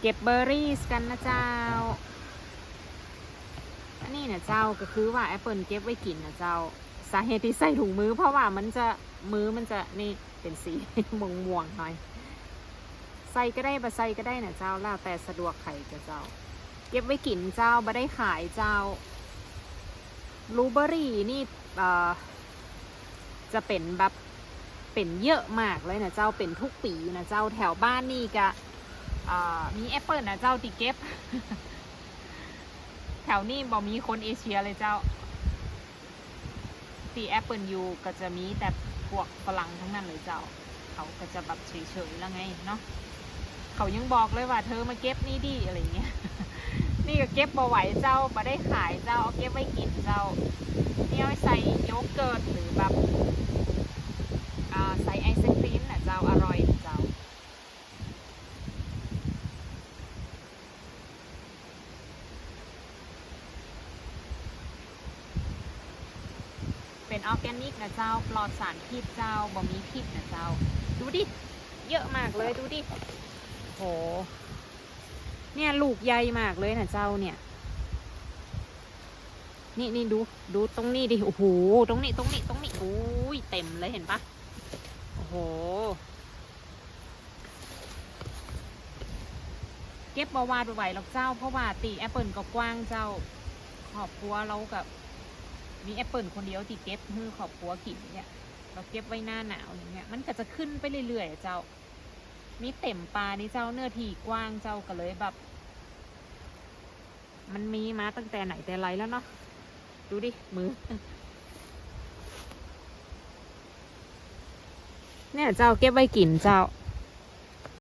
เก็บเบอร์รี่กันนะเจ้า อันนี้นะเจ้าก็คือว่าแอปเปิลเก็บไว้กินนะเจ้า สาเหตุที่ใส่ถุงมือ เพราะว่ามันจะมือมันจะนี่เป็นสีม่วงม่วงๆหน่อย ใส่ก็ได้บะใส่ก็ได้นะเจ้าแล้วแต่สะดวกใครจะเจ้า เก็บไว้กินเจ้าบ่ได้ขายเจ้าลูเบอรี่นี่เออจะเป็นแบบเป็นเยอะมากเลยนะเจ้าเป็นทุกปีนะเจ้าแถวบ้านนี่ก็ มีแอปเปิลนะเจ้าติเก็บ แถวนี้บ่มีคนเอเชียเลยเจ้าตีแอปเปิลอยู่ก็จะมีแต่พวกฝรั่งทั้งนั้นเลยเจ้า เขาก็จะแบบเฉยๆแล้วไงเนาะเขายังบอกเลยว่าเธอมาเก็บนี่ดิอะไรเงี้ยนี่ก็เก็บบ่ไหวเจ้าบ่ได้ขายเจ้าเอาเก็บไว้กินเจ้านี่เอาไว้ใส่โยเกิร์ตหรือแบบอ่าใส่ไอศครีมนะเจ้าอร่อยนะเจ้า เป็นออร์แกนิกนะเจ้า ปลอดสารพิษเจ้าบ่มีพิษนะเจ้า ดูดิ เยอะมากเลยดูดิ โห เนี่ยลูกใหญ่มากเลยนะเจ้าเนี่ย นี่นี่ดูดูตรงนี้ดิ โอ้โห ตรงนี้ตรงนี้ตรงนี้โอ้ยเต็มเลยเห็นปะโอ้โห เก็บบ่วาดไหวหรอกเจ้า เพราะว่าตีแอปเปิลก็กว้างเจ้า ขอบครัวเรากับ มีแอปเปิลคนเดียวที่เก็บมือขอบครัวกินเนี่ยเราเก็บไว้หน้าหนาวอย่างเงี้ย มันก็จะขึ้นไปเรื่อยๆเจ้า มีเต็มปลานี่เจ้าเนื้อที่กว้างเจ้าก็เลยแบบ มันมีมาตั้งแต่ไหนแต่ไรแล้วเนาะดูดิ มือ เนี่ยเจ้าเก็บไว้กินเจ้า